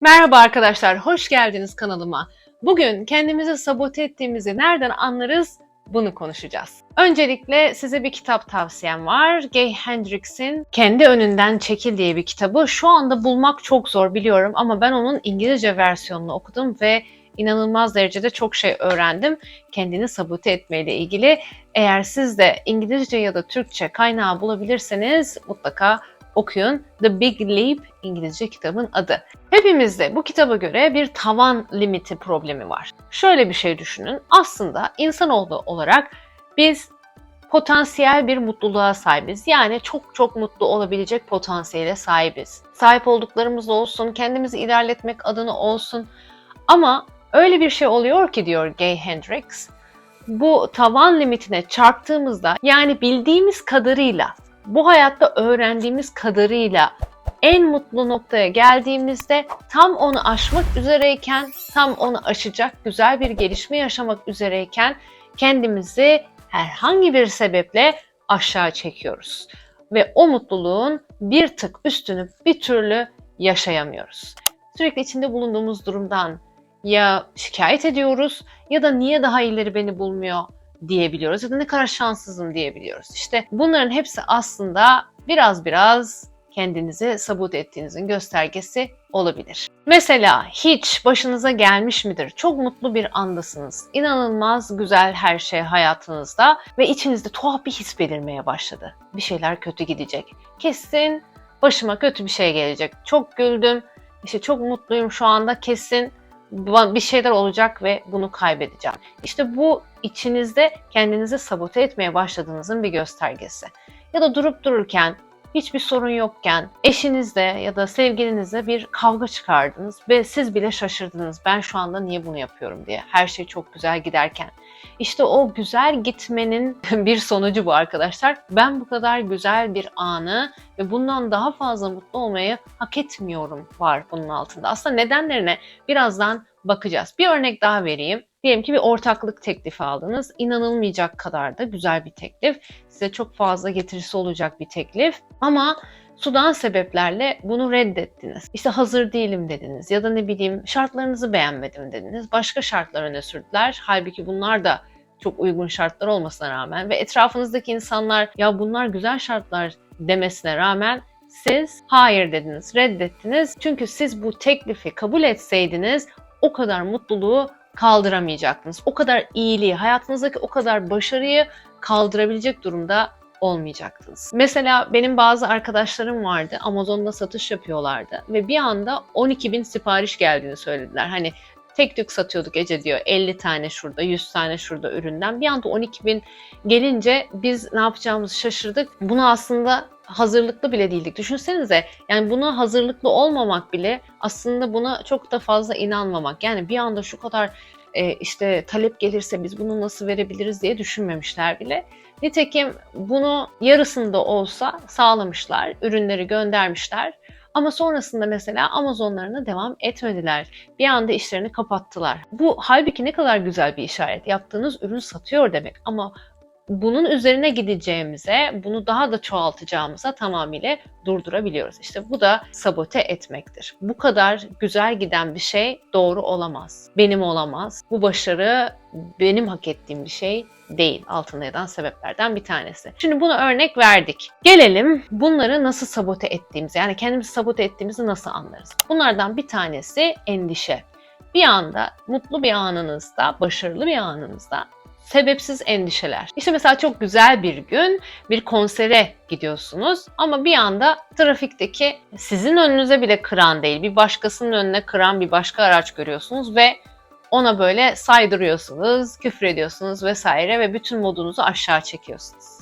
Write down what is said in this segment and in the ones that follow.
Merhaba arkadaşlar, hoş geldiniz kanalıma. Bugün kendimizi sabote ettiğimizi nereden anlarız? Bunu konuşacağız. Öncelikle size bir kitap tavsiyem var. Gay Hendrix'in Kendi Önünden Çekil diye bir kitabı. Şu anda bulmak çok zor biliyorum ama ben onun İngilizce versiyonunu okudum ve inanılmaz derecede çok şey öğrendim. Kendini sabote etmeyle ilgili. Eğer siz de İngilizce ya da Türkçe kaynağı bulabilirseniz mutlaka okuyun. The Big Leap İngilizce kitabın adı. Hepimizde bu kitaba göre bir tavan limiti problemi var. Şöyle bir şey düşünün. Aslında insanoğlu olarak biz potansiyel bir mutluluğa sahibiz. Yani çok çok mutlu olabilecek potansiyele sahibiz. Sahip olduklarımız olsun, kendimizi ilerletmek adına olsun. Ama öyle bir şey oluyor ki diyor Gay Hendricks, bu tavan limitine çarptığımızda yani bildiğimiz kadarıyla bu hayatta öğrendiğimiz kadarıyla en mutlu noktaya geldiğimizde tam onu aşmak üzereyken, tam onu aşacak güzel bir gelişme yaşamak üzereyken kendimizi herhangi bir sebeple aşağı çekiyoruz. Ve o mutluluğun bir tık üstünü bir türlü yaşayamıyoruz. Sürekli içinde bulunduğumuz durumdan ya şikayet ediyoruz ya da niye daha iyileri beni bulmuyor diyebiliyoruz ya da ne kadar şanssızım diyebiliyoruz. İşte bunların hepsi aslında biraz biraz kendinizi sabote ettiğinizin göstergesi olabilir. Mesela hiç başınıza gelmiş midir? Çok mutlu bir andasınız. İnanılmaz güzel her şey hayatınızda ve içinizde tuhaf bir his belirmeye başladı. Bir şeyler kötü gidecek. Kesin başıma kötü bir şey gelecek. Çok güldüm. İşte çok mutluyum şu anda. Kesin bir şeyler olacak ve bunu kaybedeceğim. İşte bu içinizde kendinizi sabote etmeye başladığınızın bir göstergesi. Ya da durup dururken hiçbir sorun yokken eşinizle ya da sevgilinizle bir kavga çıkardınız ve siz bile şaşırdınız. Ben şu anda niye bunu yapıyorum diye. Her şey çok güzel giderken. İşte o güzel gitmenin bir sonucu bu arkadaşlar. Ben bu kadar güzel bir anı ve bundan daha fazla mutlu olmayı hak etmiyorum var bunun altında. Aslında nedenlerine birazdan bakacağız. Bir örnek daha vereyim. Diyelim ki bir ortaklık teklifi aldınız. İnanılmayacak kadar da güzel bir teklif. Size çok fazla getirisi olacak bir teklif. Ama sudan sebeplerle bunu reddettiniz. İşte hazır değilim dediniz ya da ne bileyim şartlarınızı beğenmedim dediniz. Başka şartlar öne sürdüler. Halbuki bunlar da çok uygun şartlar olmasına rağmen ve etrafınızdaki insanlar ya bunlar güzel şartlar demesine rağmen siz hayır dediniz, reddettiniz. Çünkü siz bu teklifi kabul etseydiniz o kadar mutluluğu kaldıramayacaktınız. O kadar iyiliği, hayatınızdaki o kadar başarıyı kaldırabilecek durumda olmayacaktınız. Mesela benim bazı arkadaşlarım vardı. Amazon'da satış yapıyorlardı ve bir anda 12 bin sipariş geldiğini söylediler. Hani tek tük satıyorduk Ece diyor 50 tane şurada 100 tane şurada üründen bir anda 12 bin gelince biz ne yapacağımızı şaşırdık. Bunu aslında hazırlıklı bile değildik. Düşünsenize yani buna hazırlıklı olmamak bile aslında buna çok da fazla inanmamak. Yani bir anda şu kadar e, işte talep gelirse biz bunu nasıl verebiliriz diye düşünmemişler bile. Nitekim bunu yarısında olsa sağlamışlar, ürünleri göndermişler. Ama sonrasında mesela Amazonlarına devam etmediler. Bir anda işlerini kapattılar. Bu halbuki ne kadar güzel bir işaret. Yaptığınız ürün satıyor demek. Ama bunun üzerine gideceğimize, bunu daha da çoğaltacağımıza tamamıyla durdurabiliyoruz. İşte bu da sabote etmektir. Bu kadar güzel giden bir şey doğru olamaz. Benim olamaz. Bu başarı benim hak ettiğim bir şey değil. Altında yatan sebeplerden bir tanesi. Şimdi bunu örnek verdik. Gelelim bunları nasıl sabote ettiğimize, yani kendimizi sabote ettiğimizi nasıl anlarız? Bunlardan bir tanesi endişe. Bir anda mutlu bir anınızda, başarılı bir anınızda sebepsiz endişeler. İşte mesela çok güzel bir gün bir konsere gidiyorsunuz ama bir anda trafikteki sizin önünüze bile kıran değil bir başkasının önüne kıran bir başka araç görüyorsunuz ve ona böyle saydırıyorsunuz, küfür ediyorsunuz vesaire ve bütün modunuzu aşağı çekiyorsunuz.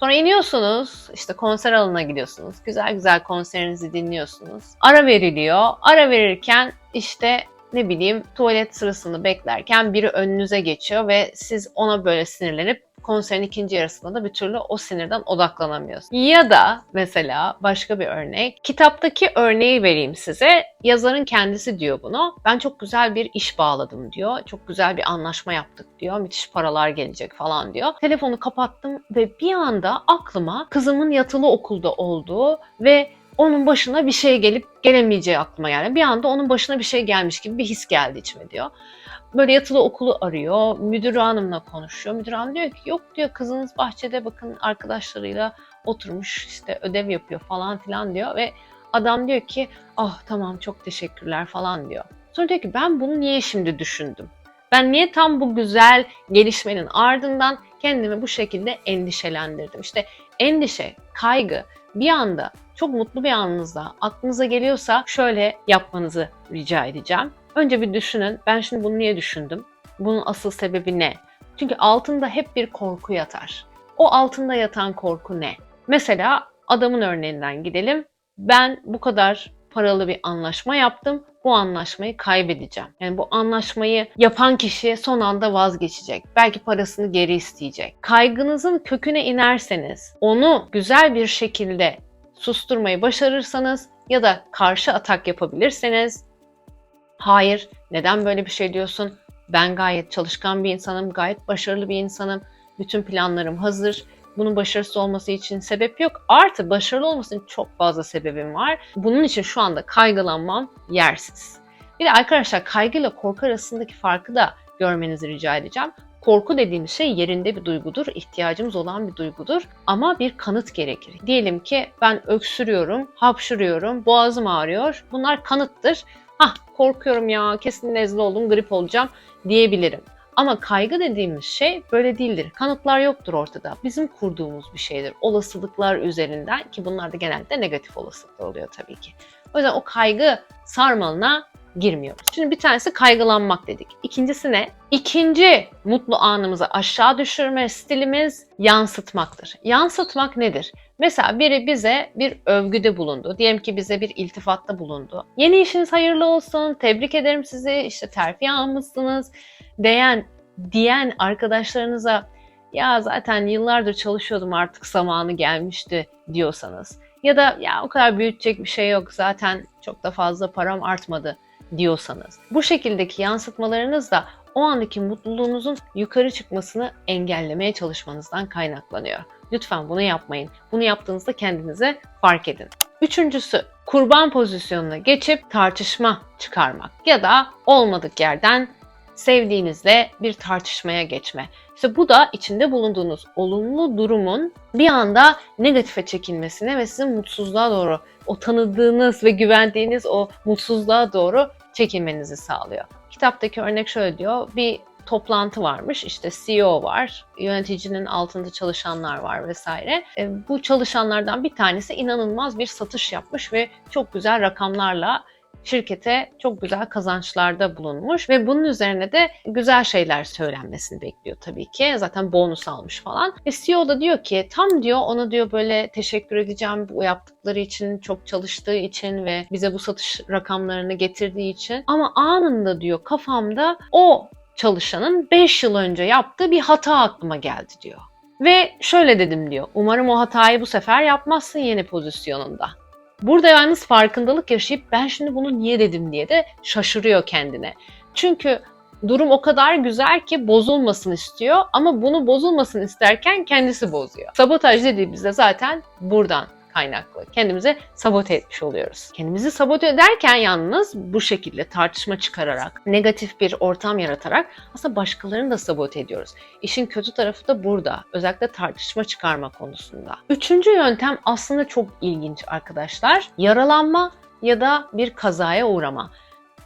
Sonra iniyorsunuz, işte konser alanına gidiyorsunuz. Güzel güzel konserinizi dinliyorsunuz. Ara veriliyor. Ara verirken işte ne bileyim tuvalet sırasını beklerken biri önünüze geçiyor ve siz ona böyle sinirlenip konserin ikinci yarısında da bir türlü o sinirden odaklanamıyorsunuz. Ya da mesela başka bir örnek. Kitaptaki örneği vereyim size. Yazarın kendisi diyor bunu. Ben çok güzel bir iş bağladım diyor. Çok güzel bir anlaşma yaptık diyor. Müthiş paralar gelecek falan diyor. Telefonu kapattım ve bir anda aklıma kızımın yatılı okulda olduğu ve onun başına bir şey gelip gelemeyeceği aklıma geldi. Bir anda onun başına bir şey gelmiş gibi bir his geldi içime diyor. Böyle yatılı okulu arıyor. Müdür hanımla konuşuyor. Müdür hanım diyor ki yok diyor kızınız bahçede bakın arkadaşlarıyla oturmuş işte ödev yapıyor falan filan diyor ve adam diyor ki ah tamam çok teşekkürler falan diyor. Sonra diyor ki ben bunu niye şimdi düşündüm? Ben niye tam bu güzel gelişmenin ardından kendimi bu şekilde endişelendirdim? İşte endişe, kaygı bir anda çok mutlu bir anınızda aklınıza geliyorsa şöyle yapmanızı rica edeceğim. Önce bir düşünün. Ben şimdi bunu niye düşündüm? Bunun asıl sebebi ne? Çünkü altında hep bir korku yatar. O altında yatan korku ne? Mesela adamın örneğinden gidelim. Ben bu kadar paralı bir anlaşma yaptım. Bu anlaşmayı kaybedeceğim. Yani bu anlaşmayı yapan kişi son anda vazgeçecek. Belki parasını geri isteyecek. Kaygınızın köküne inerseniz, onu güzel bir şekilde susturmayı başarırsanız ya da karşı atak yapabilirseniz hayır neden böyle bir şey diyorsun? Ben gayet çalışkan bir insanım, gayet başarılı bir insanım. Bütün planlarım hazır. Bunun başarısız olması için sebep yok. Artı başarılı olması için çok fazla sebebim var. Bunun için şu anda kaygılanmam yersiz. Bir de arkadaşlar kaygıyla korku arasındaki farkı da görmenizi rica edeceğim. Korku dediğimiz şey yerinde bir duygudur, ihtiyacımız olan bir duygudur ama bir kanıt gerekir. Diyelim ki ben öksürüyorum, hapşırıyorum, boğazım ağrıyor. Bunlar kanıttır. Hah korkuyorum ya kesin nezle oldum, grip olacağım diyebilirim. Ama kaygı dediğimiz şey böyle değildir. Kanıtlar yoktur ortada. Bizim kurduğumuz bir şeydir. Olasılıklar üzerinden ki bunlar da genelde negatif olasılıklar oluyor tabii ki. O yüzden o kaygı sarmalına girmiyoruz. Şimdi bir tanesi kaygılanmak dedik. İkincisi ne? İkinci mutlu anımızı aşağı düşürme stilimiz yansıtmaktır. Yansıtmak nedir? Mesela biri bize bir övgüde bulundu. Diyelim ki bize bir iltifatta bulundu. Yeni işiniz hayırlı olsun, tebrik ederim sizi, işte terfi almışsınız diyen, diyen arkadaşlarınıza ya zaten yıllardır çalışıyordum artık zamanı gelmişti diyorsanız ya da ya o kadar büyütecek bir şey yok zaten çok da fazla param artmadı diyorsanız. Bu şekildeki yansıtmalarınız da o andaki mutluluğunuzun yukarı çıkmasını engellemeye çalışmanızdan kaynaklanıyor. Lütfen bunu yapmayın. Bunu yaptığınızda kendinize fark edin. Üçüncüsü kurban pozisyonuna geçip tartışma çıkarmak ya da olmadık yerden sevdiğinizle bir tartışmaya geçme. İşte bu da içinde bulunduğunuz olumlu durumun bir anda negatife çekilmesine ve sizin mutsuzluğa doğru, o tanıdığınız ve güvendiğiniz o mutsuzluğa doğru çekilmenizi sağlıyor. Kitaptaki örnek şöyle diyor. Bir toplantı varmış. İşte CEO var, yöneticinin altında çalışanlar var vesaire. E, bu çalışanlardan bir tanesi inanılmaz bir satış yapmış ve çok güzel rakamlarla şirkete çok güzel kazançlarda bulunmuş ve bunun üzerine de güzel şeyler söylenmesini bekliyor tabii ki. Zaten bonus almış falan. Ve CEO da diyor ki tam diyor ona diyor böyle teşekkür edeceğim bu yaptıkları için, çok çalıştığı için ve bize bu satış rakamlarını getirdiği için. Ama anında diyor kafamda o çalışanın 5 yıl önce yaptığı bir hata aklıma geldi diyor. Ve şöyle dedim diyor. Umarım o hatayı bu sefer yapmazsın yeni pozisyonunda. Burada yalnız farkındalık yaşayıp ben şimdi bunu niye dedim diye de şaşırıyor kendine. Çünkü durum o kadar güzel ki bozulmasın istiyor ama bunu bozulmasın isterken kendisi bozuyor. Sabotaj dediğimizde zaten buradan kaynaklı. Kendimize sabote etmiş oluyoruz. Kendimizi sabote ederken yalnız bu şekilde tartışma çıkararak, negatif bir ortam yaratarak aslında başkalarını da sabote ediyoruz. İşin kötü tarafı da burada. Özellikle tartışma çıkarma konusunda. Üçüncü yöntem aslında çok ilginç arkadaşlar. Yaralanma ya da bir kazaya uğrama.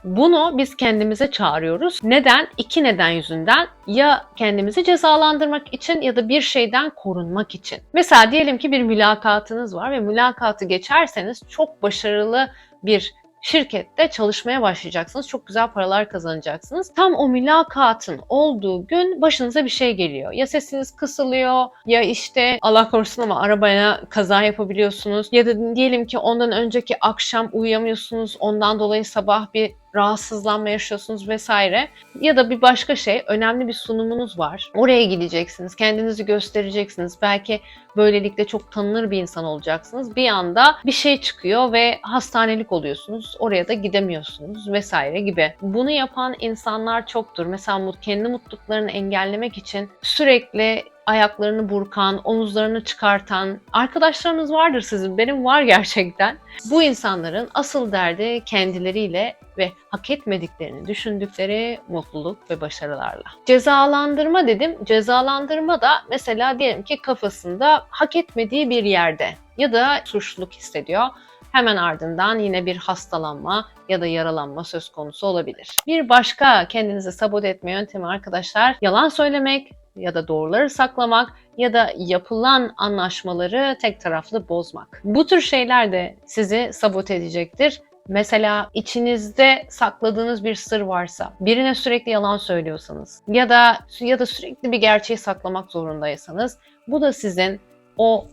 Bunu biz kendimize çağırıyoruz. Neden? İki neden yüzünden. Ya kendimizi cezalandırmak için ya da bir şeyden korunmak için. Mesela diyelim ki bir mülakatınız var ve mülakatı geçerseniz çok başarılı bir şirkette çalışmaya başlayacaksınız. Çok güzel paralar kazanacaksınız. Tam o mülakatın olduğu gün başınıza bir şey geliyor. Ya sesiniz kısılıyor ya işte Allah korusun ama arabaya kaza yapabiliyorsunuz. Ya da diyelim ki ondan önceki akşam uyuyamıyorsunuz. Ondan dolayı sabah bir rahatsızlanma yaşıyorsunuz vesaire. Ya da bir başka şey, önemli bir sunumunuz var. Oraya gideceksiniz, kendinizi göstereceksiniz. Belki böylelikle çok tanınır bir insan olacaksınız. Bir anda bir şey çıkıyor ve hastanelik oluyorsunuz. Oraya da gidemiyorsunuz vesaire gibi. Bunu yapan insanlar çoktur. Mesela kendi mutluluklarını engellemek için sürekli ayaklarını burkan, omuzlarını çıkartan arkadaşlarınız vardır sizin. Benim var gerçekten. Bu insanların asıl derdi kendileriyle ve hak etmediklerini düşündükleri mutluluk ve başarılarla. Cezalandırma dedim. Cezalandırma da mesela diyelim ki kafasında hak etmediği bir yerde ya da suçluluk hissediyor. Hemen ardından yine bir hastalanma ya da yaralanma söz konusu olabilir. Bir başka kendinizi sabote etme yöntemi arkadaşlar yalan söylemek ya da doğruları saklamak ya da yapılan anlaşmaları tek taraflı bozmak. Bu tür şeyler de sizi sabote edecektir. Mesela içinizde sakladığınız bir sır varsa, birine sürekli yalan söylüyorsanız ya da ya da sürekli bir gerçeği saklamak zorundaysanız bu da sizin o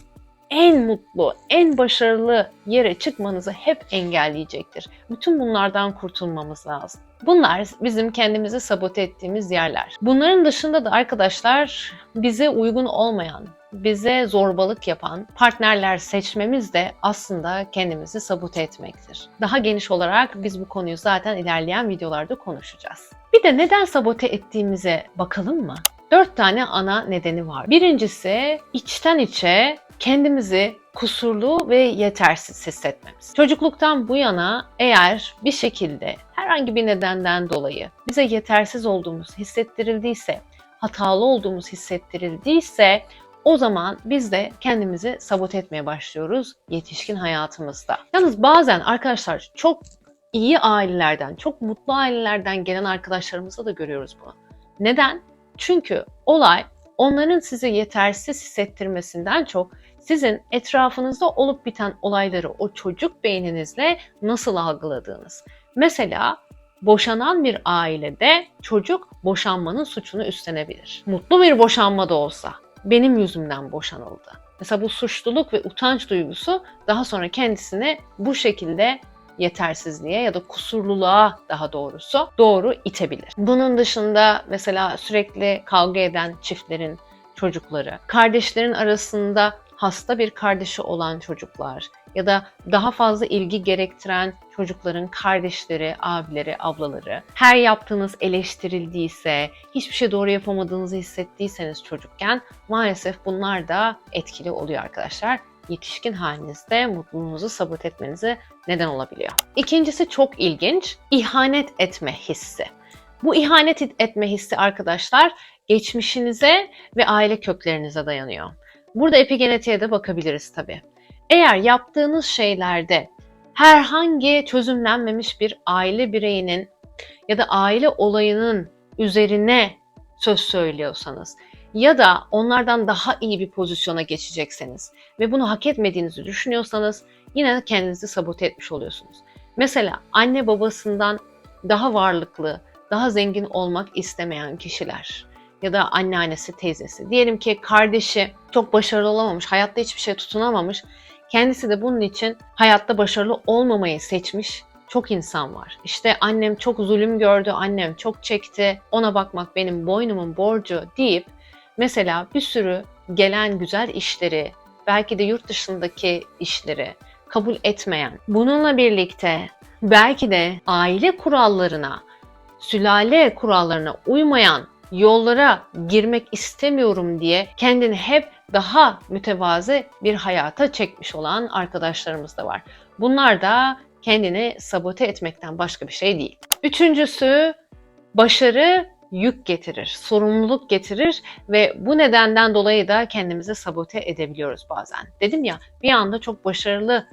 en mutlu, en başarılı yere çıkmanızı hep engelleyecektir. Bütün bunlardan kurtulmamız lazım. Bunlar bizim kendimizi sabote ettiğimiz yerler. Bunların dışında da arkadaşlar bize uygun olmayan, bize zorbalık yapan partnerler seçmemiz de aslında kendimizi sabote etmektir. Daha geniş olarak biz bu konuyu zaten ilerleyen videolarda konuşacağız. Bir de neden sabote ettiğimize bakalım mı? Dört tane ana nedeni var. Birincisi içten içe kendimizi kusurlu ve yetersiz hissetmemiz. Çocukluktan bu yana eğer bir şekilde herhangi bir nedenden dolayı bize yetersiz olduğumuz hissettirildiyse, hatalı olduğumuz hissettirildiyse o zaman biz de kendimizi sabote etmeye başlıyoruz yetişkin hayatımızda. Yalnız bazen arkadaşlar çok iyi ailelerden, çok mutlu ailelerden gelen arkadaşlarımızda da görüyoruz bunu. Neden? Çünkü olay onların sizi yetersiz hissettirmesinden çok sizin etrafınızda olup biten olayları o çocuk beyninizle nasıl algıladığınız. Mesela boşanan bir ailede çocuk boşanmanın suçunu üstlenebilir. Mutlu bir boşanma da olsa benim yüzümden boşanıldı. Mesela bu suçluluk ve utanç duygusu daha sonra kendisini bu şekilde yetersizliğe ya da kusurluluğa daha doğrusu doğru itebilir. Bunun dışında mesela sürekli kavga eden çiftlerin çocukları, kardeşlerin arasında hasta bir kardeşi olan çocuklar ya da daha fazla ilgi gerektiren çocukların kardeşleri, abileri, ablaları, her yaptığınız eleştirildiyse, hiçbir şey doğru yapamadığınızı hissettiyseniz çocukken maalesef bunlar da etkili oluyor arkadaşlar. Yetişkin halinizde mutluluğunuzu sabote etmenize neden olabiliyor. İkincisi çok ilginç, ihanet etme hissi. Bu ihanet etme hissi arkadaşlar geçmişinize ve aile köklerinize dayanıyor. Burada epigenetiğe de bakabiliriz tabii. Eğer yaptığınız şeylerde herhangi çözümlenmemiş bir aile bireyinin ya da aile olayının üzerine söz söylüyorsanız ya da onlardan daha iyi bir pozisyona geçecekseniz ve bunu hak etmediğinizi düşünüyorsanız yine kendinizi sabote etmiş oluyorsunuz. Mesela anne babasından daha varlıklı, daha zengin olmak istemeyen kişiler ya da anneannesi, teyzesi. Diyelim ki kardeşi çok başarılı olamamış, hayatta hiçbir şey tutunamamış. Kendisi de bunun için hayatta başarılı olmamayı seçmiş çok insan var. İşte annem çok zulüm gördü, annem çok çekti, ona bakmak benim boynumun borcu deyip mesela bir sürü gelen güzel işleri, belki de yurt dışındaki işleri kabul etmeyen, bununla birlikte belki de aile kurallarına, sülale kurallarına uymayan yollara girmek istemiyorum diye kendini hep daha mütevazı bir hayata çekmiş olan arkadaşlarımız da var. Bunlar da kendini sabote etmekten başka bir şey değil. Üçüncüsü başarı yük getirir, sorumluluk getirir ve bu nedenden dolayı da kendimizi sabote edebiliyoruz bazen. Dedim ya bir anda çok başarılı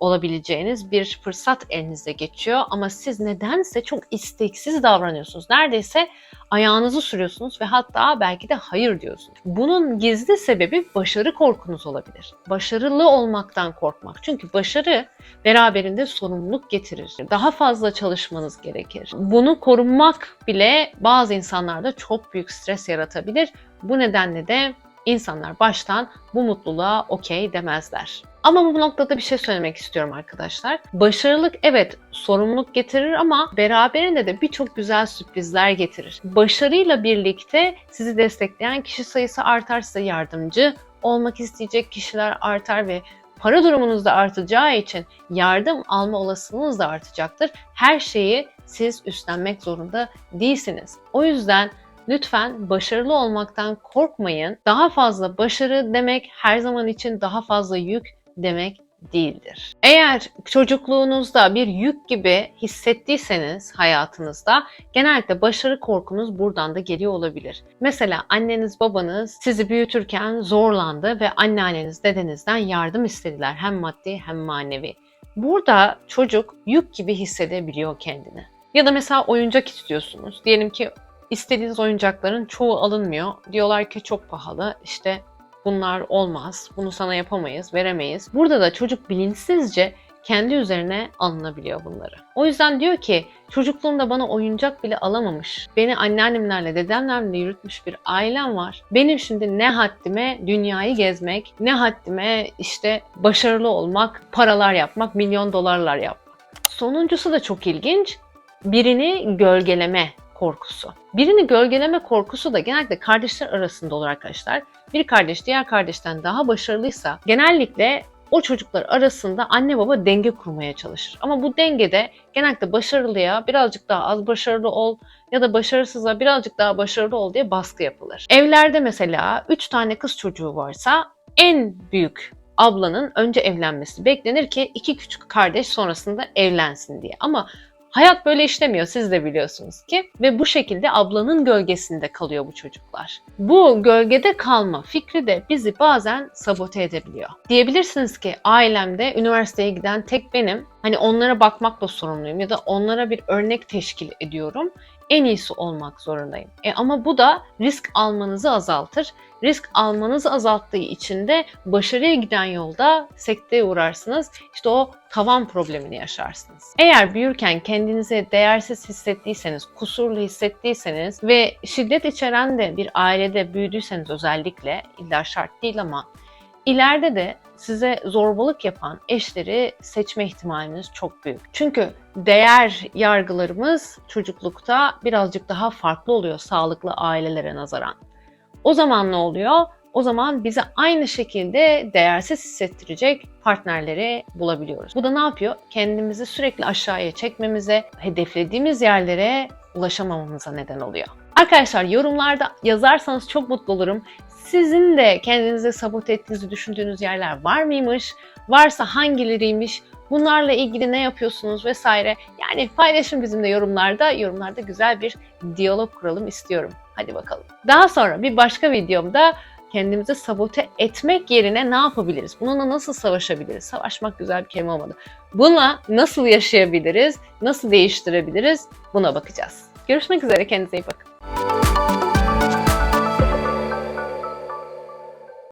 olabileceğiniz bir fırsat elinize geçiyor ama siz nedense çok isteksiz davranıyorsunuz. Neredeyse ayağınızı sürüyorsunuz ve hatta belki de hayır diyorsunuz. Bunun gizli sebebi başarı korkunuz olabilir. Başarılı olmaktan korkmak. Çünkü başarı beraberinde sorumluluk getirir. Daha fazla çalışmanız gerekir. Bunu korunmak bile bazı insanlarda çok büyük stres yaratabilir. Bu nedenle de insanlar baştan bu mutluluğa okey demezler. Ama bu noktada bir şey söylemek istiyorum arkadaşlar. Başarılık evet sorumluluk getirir ama beraberinde de birçok güzel sürprizler getirir. Başarıyla birlikte sizi destekleyen kişi sayısı artar size yardımcı olmak isteyecek kişiler artar ve para durumunuz da artacağı için yardım alma olasılığınız da artacaktır. Her şeyi siz üstlenmek zorunda değilsiniz. O yüzden lütfen başarılı olmaktan korkmayın. Daha fazla başarı demek her zaman için daha fazla yük demek değildir. Eğer çocukluğunuzda bir yük gibi hissettiyseniz hayatınızda genellikle başarı korkunuz buradan da geliyor olabilir. Mesela anneniz babanız sizi büyütürken zorlandı ve anneanneniz dedenizden yardım istediler hem maddi hem manevi. Burada çocuk yük gibi hissedebiliyor kendini. Ya da mesela oyuncak istiyorsunuz. Diyelim ki istediğiniz oyuncakların çoğu alınmıyor. Diyorlar ki çok pahalı. İşte bunlar olmaz, bunu sana yapamayız, veremeyiz. Burada da çocuk bilinçsizce kendi üzerine alınabiliyor bunları. O yüzden diyor ki çocukluğumda bana oyuncak bile alamamış. Beni anneannemlerle, dedemlerle yürütmüş bir ailem var. Benim şimdi ne haddime dünyayı gezmek, ne haddime işte başarılı olmak, paralar yapmak, milyon dolarlar yapmak. Sonuncusu da çok ilginç. Birini gölgeleme korkusu. Birini gölgeleme korkusu da genellikle kardeşler arasında olur arkadaşlar. Bir kardeş diğer kardeşten daha başarılıysa genellikle o çocuklar arasında anne baba denge kurmaya çalışır. Ama bu dengede genellikle başarılıya birazcık daha az başarılı ol ya da başarısıza birazcık daha başarılı ol diye baskı yapılır. Evlerde mesela 3 tane kız çocuğu varsa en büyük ablanın önce evlenmesi beklenir ki iki küçük kardeş sonrasında evlensin diye. Ama Hayat böyle işlemiyor siz de biliyorsunuz ki ve bu şekilde ablanın gölgesinde kalıyor bu çocuklar. Bu gölgede kalma fikri de bizi bazen sabote edebiliyor. Diyebilirsiniz ki ailemde üniversiteye giden tek benim. Hani onlara bakmakla sorumluyum ya da onlara bir örnek teşkil ediyorum. En iyisi olmak zorundayım. E ama bu da risk almanızı azaltır. Risk almanızı azalttığı için de başarıya giden yolda sekteye uğrarsınız. İşte o tavan problemini yaşarsınız. Eğer büyürken kendinizi değersiz hissettiyseniz, kusurlu hissettiyseniz ve şiddet içeren de bir ailede büyüdüyseniz özellikle illa şart değil ama ileride de size zorbalık yapan eşleri seçme ihtimaliniz çok büyük. Çünkü değer yargılarımız çocuklukta birazcık daha farklı oluyor sağlıklı ailelere nazaran. O zaman ne oluyor? O zaman bize aynı şekilde değersiz hissettirecek partnerleri bulabiliyoruz. Bu da ne yapıyor? Kendimizi sürekli aşağıya çekmemize, hedeflediğimiz yerlere ulaşamamamıza neden oluyor. Arkadaşlar yorumlarda yazarsanız çok mutlu olurum. Sizin de kendinizi sabote ettiğinizi düşündüğünüz yerler var mıymış? Varsa hangileriymiş? Bunlarla ilgili ne yapıyorsunuz vesaire. Yani paylaşın bizimle yorumlarda. Yorumlarda güzel bir diyalog kuralım istiyorum. Hadi bakalım. Daha sonra bir başka videomda kendimizi sabote etmek yerine ne yapabiliriz? Bununla nasıl savaşabiliriz? Savaşmak güzel bir kelime olmadı. Bununla nasıl yaşayabiliriz? Nasıl değiştirebiliriz? Buna bakacağız. Görüşmek üzere. Kendinize iyi bakın. Bye.